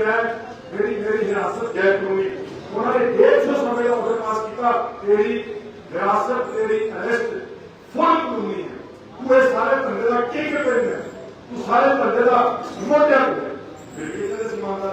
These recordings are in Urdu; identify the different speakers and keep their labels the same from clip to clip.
Speaker 1: میں میری میری حراست غیر قانونی انہوں نے ڈیڑھ سو سمے کا پاس کیا تیری حراست، تیری اریسٹ فل قانونی ہے۔ تو یہ سارے بندے کا کی کریں ہے تو سارے بندے کا موٹیا ہو بالکل اس معاملہ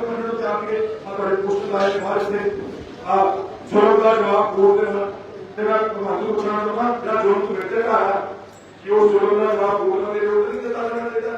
Speaker 1: تو انہوں نے آپ کے اور پوسٹ لائے باہر سے آپ جواب کا جواب بول رہے ہیں تیرا معذور بنانا تھا جب جواب تو بیٹھے کا ہے۔ کہ وہ جواب کا جواب بولنا دے رہے ہو نہیں دیتا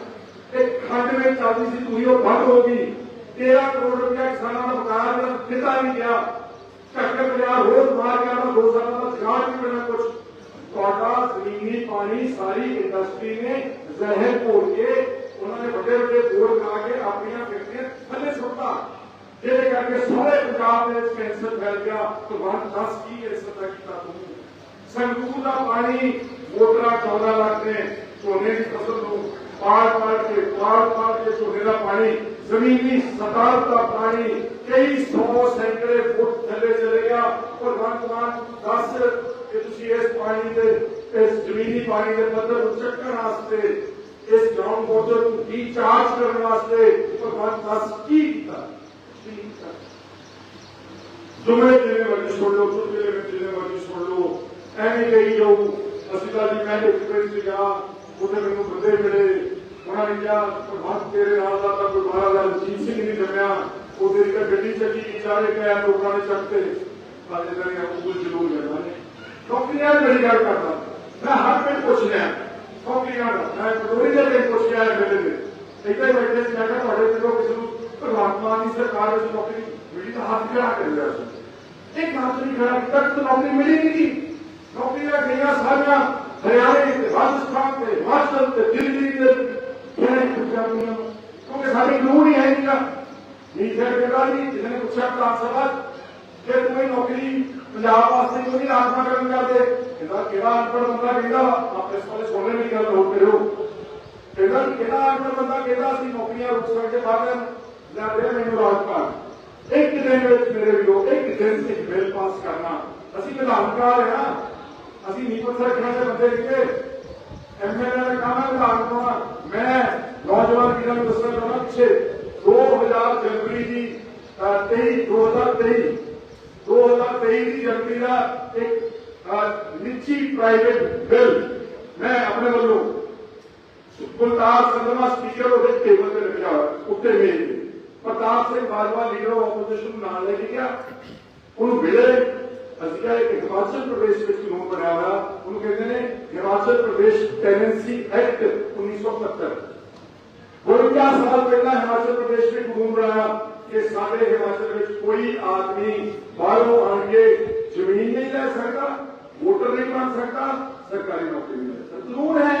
Speaker 1: ایک کھڈ میں چاندی سی دوری وہ ہوگی۔ تیرہ کروڑ روپیہ کسانوں کا بکار میں دیتا نہیں گیا چکر پہ روز مار گیا میں دو سالوں کا سگاڑ بھی بنا کچھ۔ تھوڑا زمینی پانی، ساری انڈسٹری نے زہر پھوڑ کے انہوں نے بڑے بڑے بورڈ کرا کے اپنی فیکٹری تھلے سٹتا جہے کر کے سارے پنجاب میں کینسر پھیل گیا۔ تو وہاں دس کی اس طرح کی تاریخ سنگور کا پانی موٹر چودہ لاکھ نے سونے کی فصل کو پار پار کے، پار پار کے سونے کا پانی، زمینی سطح کا پانی، کئی سو سینکڑے فٹ تھلے چلے گیا اور ون دس کہ تسی اس پانی دے، اس زمینی پانی دے مطلب پدر چکن واسطے، اس گراؤنڈ واٹر کو ریچارج کرنے واسطے اور ون دس کی کیتا جمعے دینے والی چھوڑ لو چوتھے دینے والی چھوڑ لو، ایویں کہی جاؤ اسی طرح جی میں ایک فرینڈ سے کہا ਉਹਨੇ ਮੈਨੂੰ ਬੰਦੇ ਮਿਲੇ ਉਹਨਾਂ ਨੇ ਕਿਹਾ ਪ੍ਰਭਾਤ ਤੇਰੇ ਨਾਲ ਦਾ ਤਾਂ ਕੋਈ ਬਾਰਾ ਦਾ ਜੀਤ ਸਿੰਘ ਨਹੀਂ ਜੰਮਿਆ। ਉਹਦੇ ਇੱਕ ਗੱਡੀ ਚੱਕੀ ਚਾਰੇ ਪੈਰ ਲੋਕਾਂ ਨੇ ਚੱਕਤੇ ਸਾਡੇ ਦਾ ਇਹ ਅਬੂਲ ਜਲੂਲ ਜਾਂਦਾ ਨੇ ਕਿਉਂਕਿ ਇਹ ਮੇਰੀ ਗੱਲ ਕਰਦਾ। ਮੈਂ ਹਰ ਕੋਈ ਪੁੱਛ ਲਿਆ ਕਿਉਂਕਿ ਗੱਲ ਮੈਂ ਕੋਈ ਦੇ ਲਈ ਪੁੱਛ ਲਿਆ ਮੇਰੇ ਦੇ ਇੱਥੇ ਬੈਠੇ ਸੀ, ਮੈਂ ਤੁਹਾਡੇ ਕੋਲ ਕਿਸੇ ਨੂੰ ਪ੍ਰਮਾਤਮਾ ਦੀ ਸਰਕਾਰ ਵਿੱਚ ਨੌਕਰੀ ਮਿਲੀ ਤਾਂ ਹੱਥ ਖੜਾ ਕਰ ਲਿਆ ਸੀ? ਇੱਕ ਹੱਥ ਨਹੀਂ ਖੜਾ ਕੀਤਾ ਤਾਂ ਨੌਕਰੀ ਮਿਲੀ ਨਹੀਂ ਨੌਕਰੀ ਦਾ ਗਿਆ ਸਾਰੀਆਂ। ਰਾਜਸਥਾਨ ਤੇ ਹਿਮਾਚਲ ਤੇ ਦਿੱਲੀ ਤੇ ਜਿਹੜੇ ਪੰਜਾਬੀਆਂ ਨੂੰ ਕਿਉਂਕਿ ਸਾਡੀ ਕਾਨੂੰਨ ਹੀ ਹੈ ਨਹੀਂ ਨਹੀਂ ਫਿਰ ਕਿਹੜਾ ਨਹੀਂ ਜਿਹਨੇ ਪੁੱਛਿਆ ਤਾਂ ਸਵਾਲ ਕਿ ਕੋਈ ਨੌਕਰੀ ਪੰਜਾਬ ਵਾਸਤੇ ਕਿਉਂ ਰਾਜਮਾ ਕਰਨ ਕਰਦੇ ਇਹਦਾ ਕਿਹੜਾ ਅਨਪੜ੍ਹ ਬੰਦਾ ਕਹਿੰਦਾ ਆਪੇ ਇਸ ਸੋਨੇ ਦੀ ਗੱਲ ਹੋ ਕਰਿਓ ਕਹਿੰਦਾ ਕਿਹੜਾ ਅਨਪੜ੍ਹ ਬੰਦਾ ਕਹਿੰਦਾ ਅਸੀਂ ਨੌਕਰੀਆਂ ਰੁਕ ਸਕਦੇ ਬਾਹਰ ਲੈ ਦੇ ਮੈਨੂੰ ਰਾਜਪਾਲ ਇੱਕ ਦਿਨ ਵਿੱਚ ਮੇਰੇ ਵੀਰੋ ਇੱਕ ਦਿਨ ਵਿੱਚ ਬਿੱਲ ਪਾਸ ਕਰਨਾ ਅਸੀਂ ਵਿਧਾਨਕਾਰ ਹਾਂ ਅਸੀਂ ਨੀਪਤ ਰੱਖਣਾ ਦੇ ਬੰਦੇ ਕਿਤੇ ایم ایل گیا۔ انہوں ازدیار ایک ہماچل پردیش کے لوگوں بنایا ہوا ان کہتے ہیں ہماچل پردیش ٹیننسی ایکٹ انیس سو ستر۔ وہ کیا سوال کرنا ہے ہماچل پردیش میں گھوم رہا کہ سارے ہماچل پردیش کوئی آدمی باہروں آن کے زمین نہیں لے سکتا، ووٹر نہیں بن سکتا، سرکاری نوکری نہیں لے سکتا۔ ضرور ہے۔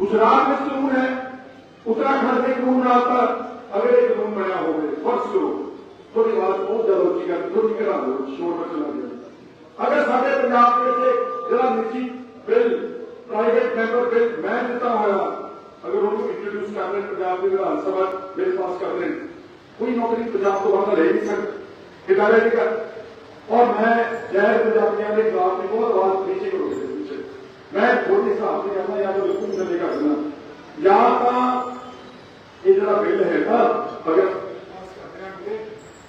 Speaker 1: گجرات میں ضرور ہے۔ اتراکھنڈ میں گھوم رہا تھا اگر ایک قانون بنایا ہوگا فرسٹ لوگ تھوڑی بات بہت زیادہ ہوتی ہے تھوڑی کرا دو شور میں چلا گیا اگر سارے پنجاب کے لیے جرا نجی بل پرائیویٹ ممبر بل میں دیتا ہوا اگر وہ کو انٹروڈیوس کر رہے پنجاب کے ودھان سبھا بل پاس کر رہے کوئی نوکری پنجاب کو باہر لے نہیں سکتی ادارے نہیں کر اور میں جہر پنجابیوں کے خلاف نہیں بہت آواز نیچے کروں گے پیچھے میں تھوڑی آپ نہیں کہنا یا تو بالکل نہیں کرنا یا تو یہ جڑا بل ہے نا اگر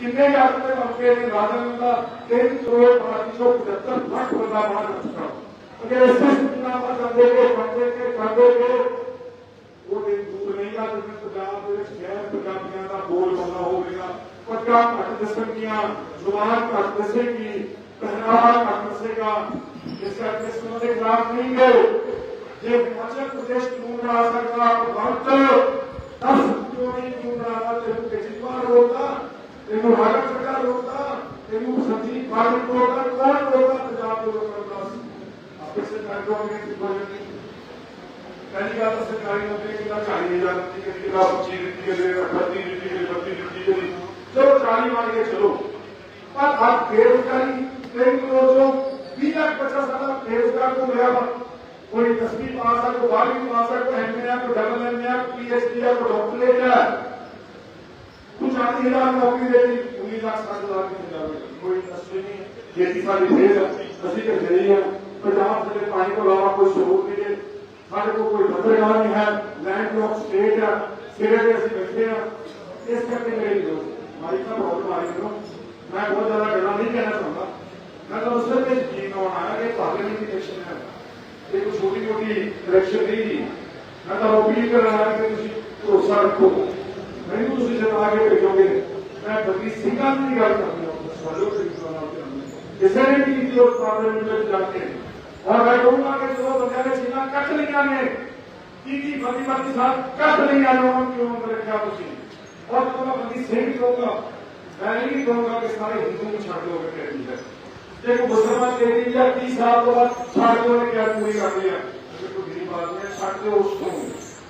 Speaker 1: کتنے کے آپ نے بچے ہیں راجا ملا تین کروڑ پچاسی سو پچہتر لاکھ بندہ وہاں رہ چکا اگر ایسے سننا پسندے کے پڑھے کے کرتے کے، وہ دن دور نہیں گا جب میں پنجاب کے شہر پنجابیاں کا بول بولا ہو گیا۔ پکا کٹ دسن کیا زبان کٹ دسے کی پہناوا کٹ دسے کا جس کا جس کو سے خلاف نہیں گئے یہ ہماچل پردیش کیوں نہ آ سکتا؟ بھارت دس کیوں نہیں کیوں نہ آ سکتا؟ جتنا روڈ کا تینوں راجا سرکار روکتا تینوں سندیپ پاٹل روکتا کون روکتا پنجاب کے لوگوں کا اپنی سرکار کو ہمیں کی کوئی نہیں۔ پہلی بات سرکاری نوکری کی طرح چالیس ہزار دیتی گئی آپ پچیس دیتی گئی اٹھتی دیتی گئی بتی دیتی گئی چلو چالی مان کے چلو۔ پر آپ بےروزگاری تین جو بیس لاکھ پچاس ہزار بےروزگار کو گیا کوئی تصویر پاس ہے کوئی بارویں پاس ہے کوئی ایم اے ہے کوئی ڈبل ایم اے ہے کوئی پی ایچ ڈی ہے کوئی ڈاکٹریٹ ہے۔ چاہتی ہے نوکری دے دی انیس لاکھ ساٹھ ہزار کی سجا ہوئی کوئی انڈسٹری نہیں کھیتی ساری بھیڑ ہے کسی کے گھر ہی ہے پنجاب سے پانی کو علاوہ کوئی سہولت نہیں ہے ہمارے کو کوئی بدر گاہ نہیں ہے لینڈ لاک اسٹیٹ ہے سرے سے اسی بیٹھے ہیں اس کر کے میری دوست ہماری سب بہت ہماری دوست میں بہت زیادہ گلا نہیں کہنا چاہوں گا میں تو اس سے بھی جی نوٹ آیا کہ پارلیمنٹ الیکشن ہے یہ کوئی چھوٹی موٹی الیکشن نہیں تھی میں تو اپیل کر رہا ہے کہ تھی بھروسہ رکھو پوزیشن آگے بھیجو گے۔ میں بلکہ سنگھا کی گل کر رہا ہوں سہیوگ سے چلانا چاہیے اسے نے بھی کی اور پرابلم مجھے ہیں، اور میں کہوں گا کہ جو بندے نے سنگھا کٹ لیا نے کی کی بندی بندی صاحب کٹ لیا نے انہوں کیوں میرے کیا تھی اور تو میں بندی سنگھ کہوں گا، میں نہیں کہوں گا کہ سارے ہندو چھڑ دو گے کہہ دیا۔ کہ مسلمان کہہ رہی ہے تیس سال کے بعد چھڑ دو کیا پوری کر لیا کوئی بات نہیں چھڑ دو، اس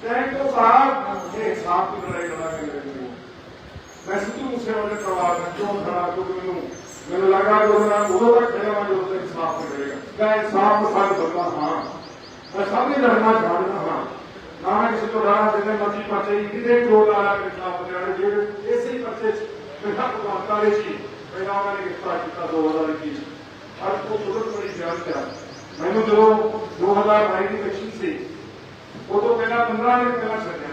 Speaker 1: کہیں تو صاحب یہ حساب کی لڑائی لڑا کے ਮੈਂ ਸਿੱਧੂ ਮੂਸੇ ਵਾਲੇ ਪਰਿਵਾਰ ਨਾਲ ਕਿਉਂ ਖੜਾ ਕਿਉਂਕਿ ਮੈਨੂੰ? ਮੈਨੂੰ ਲੱਗਾ ਕਿ ਉਹਨਾਂ ਉਦੋਂ ਤੱਕ ਖੜਾ ਜਦੋਂ ਤੱਕ ਇਨਸਾਫ ਮਿਲੇਗਾ ਮੈਂ ਇਨਸਾਫ ਪਸੰਦ ਕਰਦਾ ਹਾਂ। ਮੈਂ ਸਭ ਨੂੰ ਲੜਨਾ ਜਾਣਦਾ ਹਾਂ। ਨਾ ਮੈਂ ਕਿਸੇ ਤੋਂ ਡਰਾਂ ਜਿੰਨੇ ਮਰਜ਼ੀ ਪਰਚੇ ਕਿਤੇ ਚੋਰ ਆਇਆ ਮੇਰੇ ਖਿਲਾਫ ਜਾਣੇ ਜਿਹੜੇ ਇਸੇ ਹੀ ਪਰਚੇ ਮੇਰਾ ਭਗਵੰਤ ਵਾਲੇ ਸੀ। ਪਹਿਲਾਂ ਉਹਨਾਂ ਨੇ ਗ੍ਰਿਫਤਾਰ ਕੀਤਾ 2021 ਚ। ਅੱਜ ਸੁਰਤ ਬੜੀ ਬਿਆਨ ਪਿਆ ਮੈਨੂੰ ਜਦੋਂ 2022 ਦੀ ਇਲੈਕਸ਼ਨ ਸੀ, ਉਦੋਂ ਪਹਿਲਾਂ 15 ਦਿਨ ਪਹਿਲਾਂ ਛੱਡਿਆ।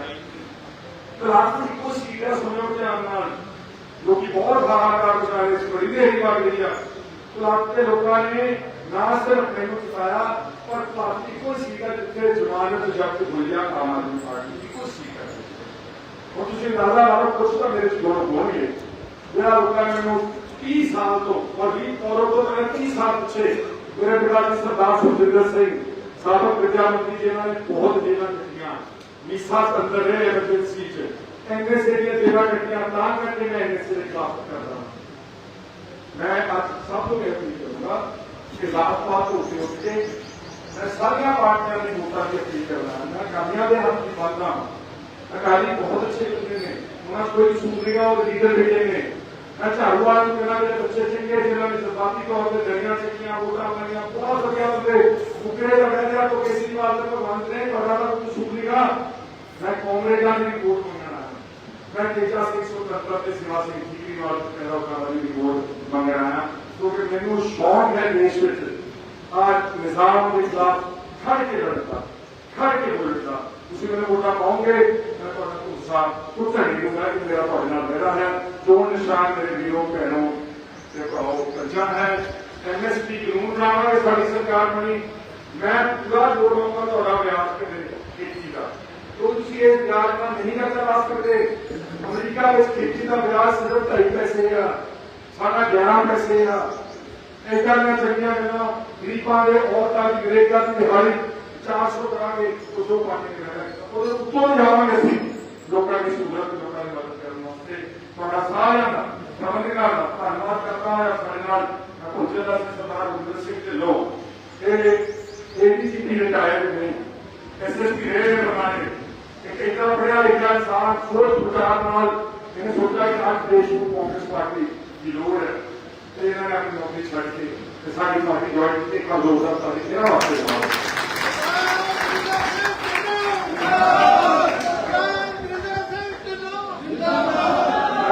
Speaker 1: ਕਲਾਸ ਦੀ ਕੋਈ ਸੀਟ ਹੈ ਸੁਣਿਓ ਧਿਆਨ ਨਾਲ। ਲੋਕੀ ਬਹੁਤ ਹਾਹਾਕਾਰ ਵਿਚਾਰੇ ਇਸ ਬੜੀ ਦੇਰੀ ਲੱਗ ਗਈ ਆ। ਕਲਾਸ ਦੇ ਲੋਕਾਂ ਨੇ ਨਾ ਸਿਰਫ ਮੈਨੂੰ ਜਿਤਾਇਆ ਪਰ ਕਲਾਸ ਦੀ ਕੋਈ ਜਿੱਥੇ ਜ਼ਮਾਨਤ ਜ਼ਬਤ ਹੋਈ ਆਮ ਆਦਮੀ ਪਾਰਟੀ ਦੀ ਕੋਈ ਸੀਟ ਹੈ ਤੁਸੀਂ ਅੰਦਾਜ਼ਾ ਲਾਓ, ਕੁਛ ਤਾਂ ਮੇਰੇ ਚ ਗੁਣ ਹੋਣਗੇ। ਜਿਹੜਾ ਲੋਕਾਂ ਨੇ ਮੈਨੂੰ 30 ਸਾਲ ਤੋਂ ਔਰ 20 ਔਰ ਤੋਂ ਪਹਿਲਾਂ 30 ਸਾਲ ਪਿੱਛੇ ਮੇਰੇ ਪਿਤਾ ਜੀ ਸਰਦਾਰ ਸੁਖਜਿੰਦਰ ਸਿੰਘ, ਸਾਬਕ ਵਿਦਿਆ ਮੰਤਰੀ ਜਿਨ੍ਹਾਂ ਨੇ ਬਹੁਤ ਜੇਲਾਂ ਮੀਸਾ ਅੰਦਰ ਰਹੇ ਐਮਰਜੈਂਸੀ ਚ ਐਮਐਸਏ ਦੀਆਂ ਜੇਲਾਂ ਕੱਟੀਆਂ, ਤਾਂ ਕਰਕੇ ਮੈਂ ਐਮਐਸਏ ਦੇ ਖਿਲਾਫ ਕਰਦਾ। ਮੈਂ ਅੱਜ ਸਭ ਨੂੰ ਬੇਨਤੀ ਕਰੂੰਗਾ ਕਿ ਰਾਤ ਹੋ ਕੇ ਉੱਠ ਕੇ ਮੈਂ ਸਾਰੀਆਂ ਪਾਰਟੀਆਂ ਦੀ ਵੋਟਾਂ ਦੀ ਅਪੀਲ ਕਰਦਾ ਮੈਂ ਕਾਮਿਆਂ ਦੇ ਹੱਥ ਦੀ ਬਾਤਾਂ ਅਕਾਲੀ ਬਹੁਤ ਅੱਛੇ ਬੰਦੇ ਨੇ। ਉਹਨਾਂ ਕੋਈ ਸੂਤਰੀਆਂ ਉਹ ਲੀਡਰ ਬੈਠੇ ਨੇ। ਮੈਂ ਝਾੜੂਵਾਲ ਨੂੰ ਕਹਿੰਦਾ ਜਿਹੜੇ ਬੱਚੇ ਚੰਗੇ ਜਿਨ੍ਹਾਂ ਨੇ ਜਜ਼ਬਾਤੀ ਤੌਰ ਤੇ ਜੜੀਆਂ ਚੱਕੀਆਂ ਵੋਟਾਂ ਪਾਈਆਂ, ਬਹੁਤ ਵਧੀਆ ਬੰਦੇ। ਮੁਕਰੇ ਦਾ ਕਹਿੰਦੇ ਆ ਕੋ ਕੇਜਰੀਵਾਲ ਦੇ ਭਗਵੰਤ ਨੇ ਪਤਾ ਤਾਂ ਕੋਈ ਸੂਤਰੀਆਂ ਮੈਂ ਕਾਂਗਰਸਾਂ ਦੀ ਵੋਟ ਮੰਗਣਾ ਮੈਂ ਤੇਜਾ ਸਿੰਘ ਸੁਤੰਤਰ ਤੇ ਸਿਵਾ ਸਿੰਘ ਕੇਜਰੀਵਾਲ ਤੋਂ ਕਹਿੰਦਾ ਉਹਨਾਂ ਦੀ ਵੋਟ ਮੰਗਣਾ ਹੈ ਕਿਉਂਕਿ ਮੈਨੂੰ ਸ਼ੌਕ ਹੈ ਦੇਸ਼ ਵਿੱਚ ਅੱਜ ਨਿਜ਼ਾਮ ਦੇ ਖਿਲਾਫ ਖੜ ਕੇ ਲੜਦਾ ਖੜ ਕੇ ਬੋਲਦਾ ਤੁਸੀਂ ਮੈਨੂੰ ਵੋਟਾਂ ਪਾਉਂਗੇ ਮੈਂ ਤੁਹਾਡਾ ਗੁੱਸਾ ਕੁੱਟਣ ਨਹੀਂ ਦੂੰਗਾ ਕਿ ਮੇਰਾ ਤੁਹਾਡੇ ਨਾਲ ਰਹਿਣਾ ਹੈ ਚੋਣ ਨਿਸ਼ਾਨ ਮੇਰੇ ਵੀਰੋ ਭੈਣੋ ਤੇ ਭਰਾਓ ਕੱਜਾ ਹੈ ਐਮਐਸਪੀ ਕਾਨੂੰਨ ਬਣਾਵਾਂਗੇ ਸਾਡੀ ਸਰਕਾਰ ਬਣੀ ਮੈਂ ਪੂਰਾ ਜੋੜ ਲਵਾਂਗਾ ਤੁਹਾਡਾ ਵਿਆਜ ਕਿਤੇ ਖੇਤੀ ਦਾ ਜੋ ਤੁਸੀਂ ਇਹ ਵਿਆਜ ਨਾਲ ਨਹੀਂ ਕਰਦਾ ਲਾ ਸਕਦੇ, ਅਮਰੀਕਾ ਵਿੱਚ ਖੇਤੀ ਦਾ ਵਿਆਜ ਸਿਰਫ 2.5 ਪੈਸੇ ਆ, ਸਾਡਾ 11 ਪੈਸੇ ਆ। ਇਦਾਂ ਦੀਆਂ ਚੰਗੀਆਂ ਗੱਲਾਂ ਗਰੀਬਾਂ ਦੇ, ਔਰਤਾਂ ਦੀ ਗਰੇਗਾ ਦੀ ਦਿਹਾੜੀ 400 ਕਰਾਂਗੇ ਉਦੋਂ ਪਾਣੀ ਨਹੀਂ ਉਹਦੇ ਉੱਤੋਂ ਜਾਵਾਂਗੇ ਅਸੀਂ। ਲੋਕਾਂ ਦੀ ਸਹੂਲਤ ਲੋਕਾਂ ਦੀ ਮਦਦ ਕਰਨ ਵਾਸਤੇ। ਤੁਹਾਡਾ ਸਾਰਿਆਂ ਦਾ ਸਮਝਦਾਰ ਦਾ ਧੰਨਵਾਦ ਕਰਦਾ ਹਾਂ ਸਾਡੇ ਨਾਲ। ਮੈਂ ਦਾ ਸਰਦਾਰ ਗੁਰਦਰ ਸਿੰਘ ਢਿੱਲੋਂ, ਇਹ ਏਡੀਸੀਪੀ ਰਿਟਾਇਰਡ ਨੇ ਐਸਐਸਪੀ ਰਹੇ ਬਣਾਏ। ایک پڑھا لکھا انسان سوچ بچار نال۔ انہیں سوچا کہ آج دیش کو کانگریس پارٹی کی لوڑ ہے۔ تو انہوں نے اپنی نوکری چھڑ کے ساری پارٹی جوائن کی، ایک کمزور صاحب ساری تیرہ واسطے میں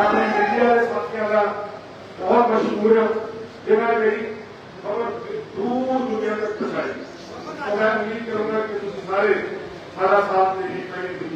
Speaker 1: اپنے ہوں میں امید کروں گا کہ سارے سارا ساتھ میری کریں